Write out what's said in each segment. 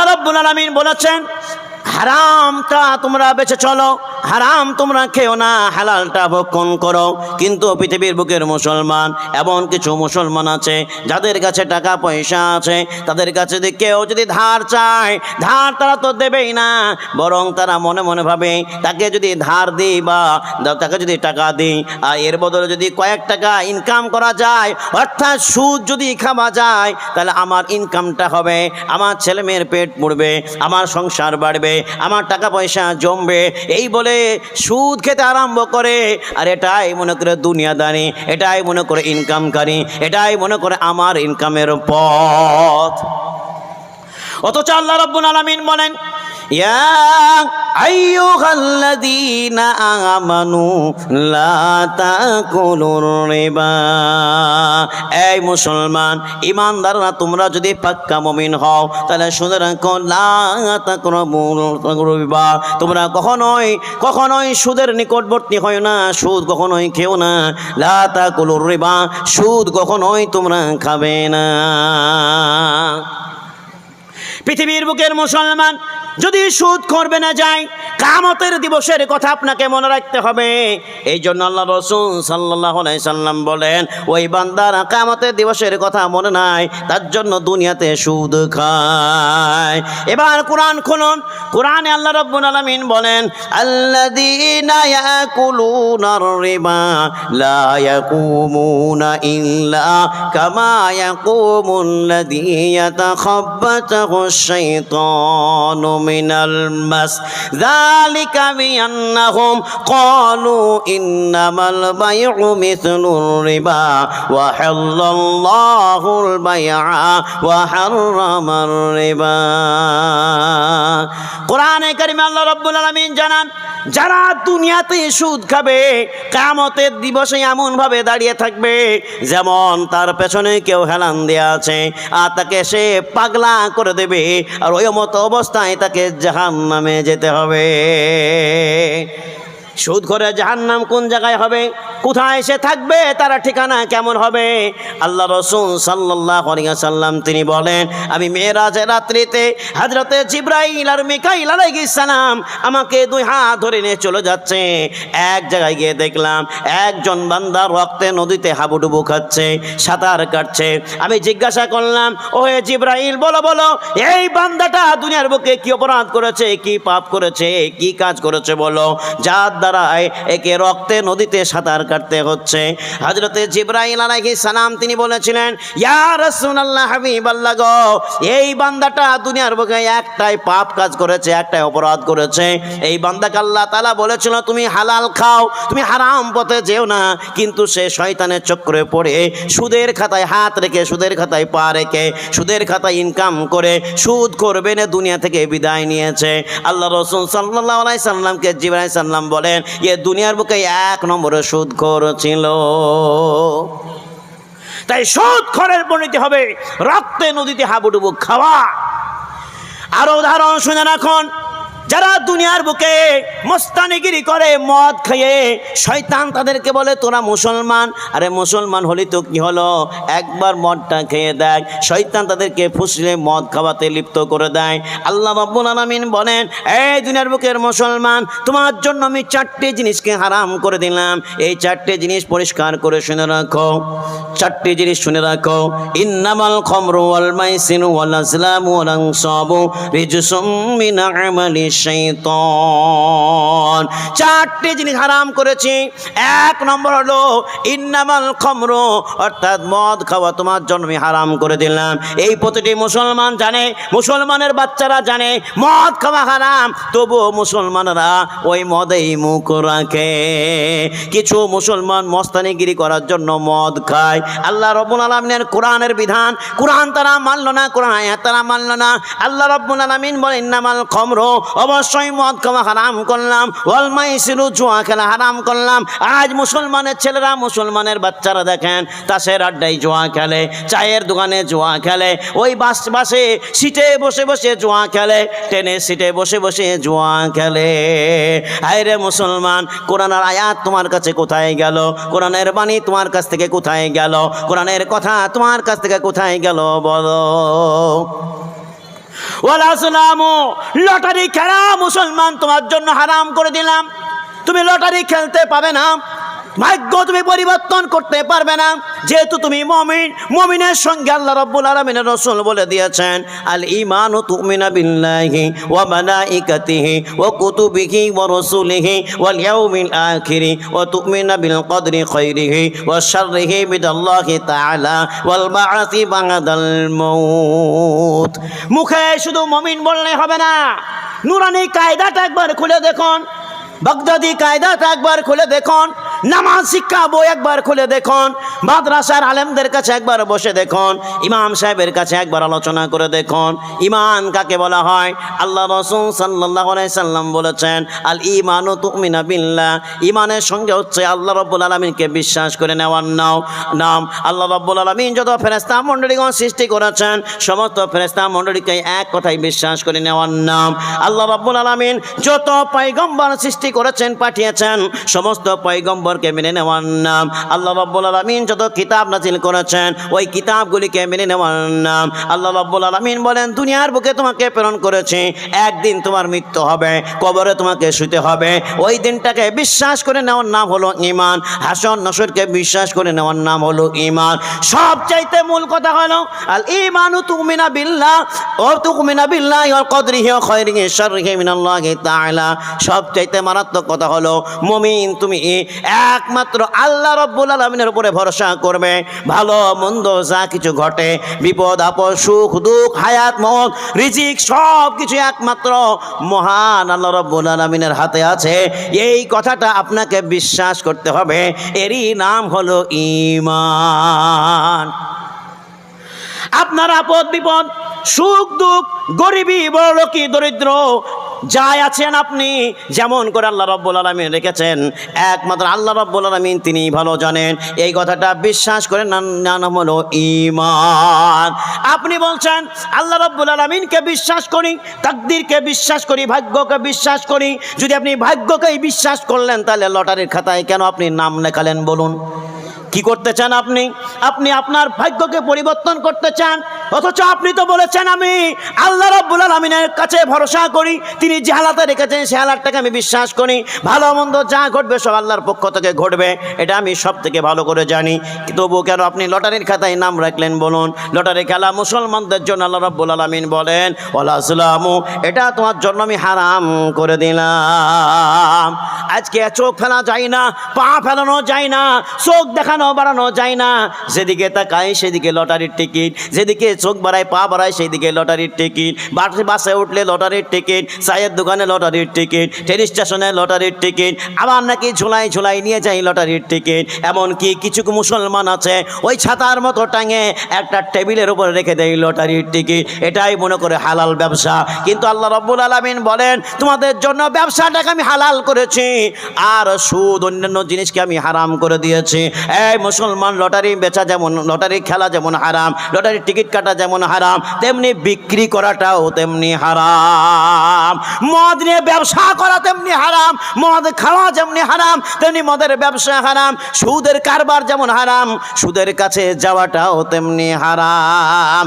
আল্লাহ রব্বুল আলমিন বলেছেন হারামটা তোমরা বেঁচে চলো। হারাম, তোমরা খেও না, হালালটা ভক্ষণ করো? কিন্তু পৃথিবীর বুকের মুসলমান, এমন কিছু মুসলমান আছে, যাদের কাছে টাকা পয়সা আছে, তাদের কাছে যদি কেউ যদি ধার চায়, ধার তারা তো দেবেই না, বরং তারা মনে মনে ভাবে, তাকে যদি ধার দিই বা তাকে যদি টাকা দিই, আর এর বদলে যদি কয়েক টাকা ইনকাম করা যায়, অর্থাৎ সুদ যদি খাওয়া যায়, তাহলে আমার ইনকামটা হবে, আমার ছেলে মেয়ের পেট পড়বে, আমার সংসার বাড়বে, আমার টাকা পয়সা জমবে, এই বলে সুদ খেতে আরম্ভ করে। আর এটাই মনে করে দুনিয়াদারি এটাই মনে করে ইনকামকারী এটাই মনে করে আমার ইনকামের পথ। অথচ আল্লাহ রব্বুল আলমিন বলেন মুসলমান তোমরা যদি পাক্কা মমিন হও, তাহলে শুনে রিবা। তোমরা কখনোই কখনোই সুদের নিকটবর্তী হয় না, সুদ কখনোই খেও না। লাতা তাকুলুর রিবা, সুদ কখনোই তোমরা খাবে না। পৃথিবীর বুকের মুসলমান যদি সুদ করবে না যায়, কামতের দিবসের কথা আপনাকে মনে রাখতে হবে। এই জন্য আল্লাহ রসুল সাল্লাহ সাল্লাম বলেন, ওই বান্দার কামতের দিবসের কথা মনে নাই, তার জন্য দুনিয়াতে সুদ খায়। এবার কোরআন খুলুন। কোরআনে আল্লাহ রব্বুল আলামিন বলেন ইয়াকুমুনা ইল্লা মিনাল المس ذلك بأنهم قالوا إنما البيع مثل الربا وحل الله البيع وحرم الربا قرآن কোরআনে الله رب العالمين جنان যারা দুনিয়াতে সুদ খাবে কামতের দিবসে এমনভাবে দাঁড়িয়ে থাকবে, যেমন তার পেছনে কেউ হেলান দেওয়া আছে, আর তাকে সে পাগলা করে দেবে, আর ওই মতো অবস্থায় তাকে জাহান নামে যেতে হবে। সুদ করে জাহান নাম কোন জায়গায় হবে? কোথায় সে থাকবে, তারা ঠিকানা কেমন হবে? আল্লাহ রসুল সাল্লাহ সাল্লাম তিনি বলেন, আমি মেয়েরাজের রাত্রিতে হাজরতে জিব্রাইল আর মিকাইল আলাইসালাম আমাকে দুই হাত ধরে নিয়ে চলে যাচ্ছে। এক জায়গায় গিয়ে দেখলাম, একজন বান্দা রক্তে নদীতে হাবুডুবু খাচ্ছে, সাঁতার কাটছে। আমি জিজ্ঞাসা করলাম ও হে জিব্রাইল, বলো বলো, এই বান্দাটা দুনিয়ার বুকে কি অপরাধ করেছে, কি পাপ করেছে, কি কাজ করেছে বলো? যার দ্বারায় একে রক্তে নদীতে সাঁতার কাটতে হচ্ছে। হজরতে জিব্রাইল আলাইহিস সালাম তিনি বলেছিলেন, ইয়া রাসূলুল্লাহ হাবিবাল্লাহ গো, এই বান্দাটা দুনিয়ার বুকে একটাই পাপ কাজ করেছে, একটাই অপরাধ করেছে। এই বান্দাকে আল্লাহ তাআলা বলেছিল, তুমি হালাল খাও, তুমি হারাম পথে যেও না, কিন্তু সে শয়তানের চক্রে পড়ে, সুদের খাতায় হাত রেখে, সুদের খাতায় পা রেখে, সুদের খাতায় ইনকাম করে, সুদ করবে না, দুনিয়া থেকে বিদায় নিয়েছে। আল্লাহ রসুল সাল্লাহ আলাই সাল্লামকে জিবরাই সাল্লাম বলেন, এ দুনিয়ার বুকে এক নম্বরে সুদ ছিল তাই সুদ খরের পরিণতি হবে রক্তে নদীতে হাবুডুবু খাওয়া। আরও উদাহরণ শুনে রাখুন যারা দুনিয়ার বুকে মস্তানিগিরি করে মদ খেয়ে শয়তান তাদেরকে বলে, তোরা মুসলমান? আরে, মুসলমান হলি তো কি হলো? একবার মদটা খেয়ে দেয় শয়তান তাদেরকে ফুসলে মদ খাওয়াতে লিপ্ত করে দেয়। আল্লাহ রব্বুল আলামিন বলেন, এই দুনিয়ার বুকের মুসলমান, তোমার জন্য আমি চারটে জিনিসকে হারাম করে দিলাম। এই চারটে জিনিস পরিষ্কার করে শুনে রাখো। চারটে জিনিস শুনে রাখো। ইন্নামাল খমরু ওয়াল মাইসিনু ওয়াল আসলামু ওয়াল আনসাবু রিজসুম মিন আমালি শাইতান। চারটে জিনিস হারাম করেছি। এক নম্বর হলো, ইন্নামাল খমরু, অর্থাৎ মদ খাওয়া তোমার জন্য আমি হারাম করে দিলাম। এই প্রতিটি মুসলমান জানে, মুসলমানের বাচ্চারা জানে, মদ খাওয়া হারাম। তবুও মুসলমানরা ওই মদেই মুখ রাখে। কিছু মুসলমান মস্তানিগিরি করার জন্য মদ খায়। আল্লাহ রব্বুল আলমিনের কোরআনের বিধান, কোরআন তারা মানল না, কোরআন তারা মানল না। আল্লাহ রব্বুল আলমিন বলেন নামাল খমর অবশ্যই মদ খাওয়া হারাম করলাম ওয়ালমাই সিরু জুয়া খেলা হারাম করলাম। আজ মুসলমানের ছেলেরা মুসলমানের বাচ্চারা দেখেন, তাসের আড্ডায় জুয়া খেলে, চায়ের দোকানে জুয়া খেলে, ওই বাস বাসে সিটে বসে বসে জুয়া খেলে, ট্রেনে সিটে বসে বসে জুয়া খেলে। হায় রে মুসলমান, কোরআনের আয়াত তোমার কাছে কোথায় গেল? কোরআনের বাণী তোমার কাছ থেকে কোথায় গেল? কোরআনের কথা তোমার কাছ থেকে কোথায় গেল বলো? লটারি খেলা মুসলমান তোমার জন্য হারাম করে দিলাম। তুমি লটারি খেলতে পাবে না। ভাগ্য তুমি পরিবর্তন করতে পারবে না। যেহেতু তুমি মমিন, মমিনের সঙ্গে আল্লাহ রব্বুল আলমিনের রসুল বলে দিয়েছেন, আল ইমান ও তুমিনা বিল্লাহি ওয়া মালাইকাতিহি ওয়া কুতুবিহি ওয়া রাসূলিহি ওয়াল ইয়াউমিল আখিরি ওয়া তুমিনা বিল কদরি খাইরিহি ওয়া শাররিহি বিদাল্লাহি তাআলা ওয়াল বাআসি বাদাল মুখে শুধু মমিন বললে হবে না। নুরানি কায়দাটা একবার খুলে দেখুন, বাগদাদি কায়দাটা একবার খুলে দেখুন। নামাজ শিক্ষা বই একবার খুলে দেখুন, মাদ্রাসার আলেমদের কাছে একবার বসে দেখুন, ইমাম সাহেবের কাছে একবার আলোচনা করে দেখুন। ইমান কাকে বলা হয়? আল্লাহ রসুল সাল্লাম বলেছেন, আল ইমান ও তুমিনা বিল্লাহ। ইমানের সঙ্গে হচ্ছে আল্লাহ রব্বুল আলমিনকে বিশ্বাস করে নেওয়ার নাও, নাম। আল্লাহ রব্বুল আলমিন যত ফেরেস্তা মণ্ডলীগণ সৃষ্টি করেছেন, সমস্ত ফেরেস্তা মণ্ডলীকে এক কথাই বিশ্বাস করে নেওয়ার নাম। আল্লাহ রব্বুল আলমিন যত পয়গম্বর সৃষ্টি করেছেন, পাঠিয়েছেন, সমস্ত পয়গম্বরকে মেনে নেওয়ার নাম? আল্লাহ রব্বুল আলমিন যত কিতাব নাজিল করেছেন, ওই কিতাবগুলিকে মেনে নেওয়ার নাম? আল্লাহ রব্বুল আলমিন বলেন, দুনিয়ার বুকে তোমাকে প্রেরণ করেছি, একদিন তোমার মৃত্যু হবে, কবরে তোমাকে শুতে হবে। ওই দিনটাকে বিশ্বাস করে নেওয়ার নাম হলো ইমান হাসন নসরকে বিশ্বাস করে নেওয়ার নাম হলো ইমান সবচাইতে মূল কথা হলো, আল ইমানু তুমিনা বিল্লাহ, ও তুমিনা বিল্লাহ ওয়াল কদরিহি খায়রিহি শাররিহি মিনাল্লাহি তাআলা। সবচাইতে মারাত্মক কথা হলো, মুমিন তুমি একমাত্র আল্লাহ রব্বুল আলামিনের উপরে ভরসা করবে। ভালো, মন্দ যা কিছু ঘটে, বিপদ, আপদ, সুখ, দুঃখ, হায়াত মত রিজিক সব কিছু একমাত্র মহান আল্লাহ রব্বুল আলমিনের হাতে আছে। এই কথাটা আপনাকে বিশ্বাস করতে হবে। এরই নাম হলো ইমান আপনার আপদ, বিপদ, সুখ, দুঃখ, গরিবী, বড়লোকি, দরিদ্র যাই আছেন আপনি, যেমন করে আল্লাহ রব্বুল আলমিন রেখেছেন, একমাত্র আল্লাহ রব্বুল আলমিন তিনি ভালো জানেন। এই কথাটা বিশ্বাস করে নাম হলো ইমান আপনি বলছেন, আল্লাহ রব্বুল আলমিনকে বিশ্বাস করি, তাকদিরকে বিশ্বাস করি, ভাগ্যকে বিশ্বাস করি। যদি আপনি ভাগ্যকেই বিশ্বাস করলেন, তাহলে লটারির খাতায় কেন আপনি নাম লেখালেন বলুন? কি করতে চান আপনি? আপনি আপনার ভাগ্যকে পরিবর্তন করতে চান, অথচ আপনি তো বলেছেন আমি আল্লাহ রব্বুল আলমিনের কাছে ভরসা করি, তিনি যে হালাতে রেখেছেন সে হালাতটাকে আমি বিশ্বাস করি। ভালো মন্দ যা ঘটবে, সব আল্লাহর পক্ষ থেকে ঘটবে। এটা আমি সব থেকে ভালো করে জানি। তবু কেন আপনি লটারির খাতায় নাম রাখলেন বলুন? লটারি খেলা মুসলমানদের জন্য আল্লাহ রব্বুল আলমিন বলেন ওলাসলামু এটা তোমার জন্য আমি হারাম করে দিলাম। আজকে চোখ ফেলা যায় না, পা ফেলানো যায় না, চোখ দেখানো বাড়ানো যায় না। যেদিকে তাকায় সেদিকে লটারির টিকিট, যেদিকে চোখ বাড়ায় পা বাড়ায় সেদিকে লটারির টিকিট। বাসে বাসে উঠলে লটারির টিকিট চায়ের দোকানে লটারির টিকিট ট্রেন স্টেশনে লটারির টিকিট, আবার নাকি ঝুলাই ঝুলাই নিয়ে যাই লটারির টিকিট। এমনকি কিছু মুসলমান আছে, ওই ছাতার মতো টাঙে একটা টেবিলের উপরে রেখে দেয় লটারির টিকিট। এটাই মনে করে হালাল ব্যবসা। কিন্তু আল্লাহ রব্বুল আলমিন বলেন, তোমাদের জন্য ব্যবসাটাকে আমি হালাল করেছি, আর সুদ অন্যান্য জিনিসকে আমি হারাম করে দিয়েছি। এই মুসলমান লটারি বেচা যেমন, লটারি খেলা যেমন হারাম, লটারির টিকিট কাটা যেমন হারাম, তেমনি বিক্রি করাটাও তেমনি হারাম। মদ নিয়ে ব্যবসা করা তেমনি হারাম, মদ খাওয়া যেমনি হারাম, তেমনি মদের ব্যবসা হারাম, সুদের কারবার যেমন হারাম, সুদের কাছে যাওয়াটাও তেমনি হারাম।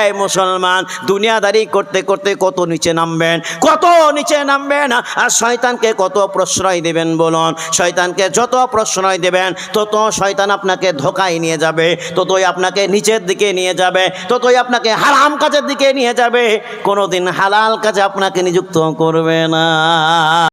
এই মুসলমান, দুনিয়াদারি করতে করতে কত নিচে নামবেন, কত নিচে নামবেন, আর শয়তানকে কত প্রশ্রয় দেবেন বলুন? শয়তানকে যত প্রশ্রয় দেবেন, তত শয়তান আপনাকে ধোকায় নিয়ে যাবে, ততই আপনাকে নিচের দিকে নিয়ে যাবে, ততই আপনাকে হারাম কাজের দিকে নিয়ে যাবে। কোনোদিন হালাল কাজে আপনাকে নিযুক্ত করবে না।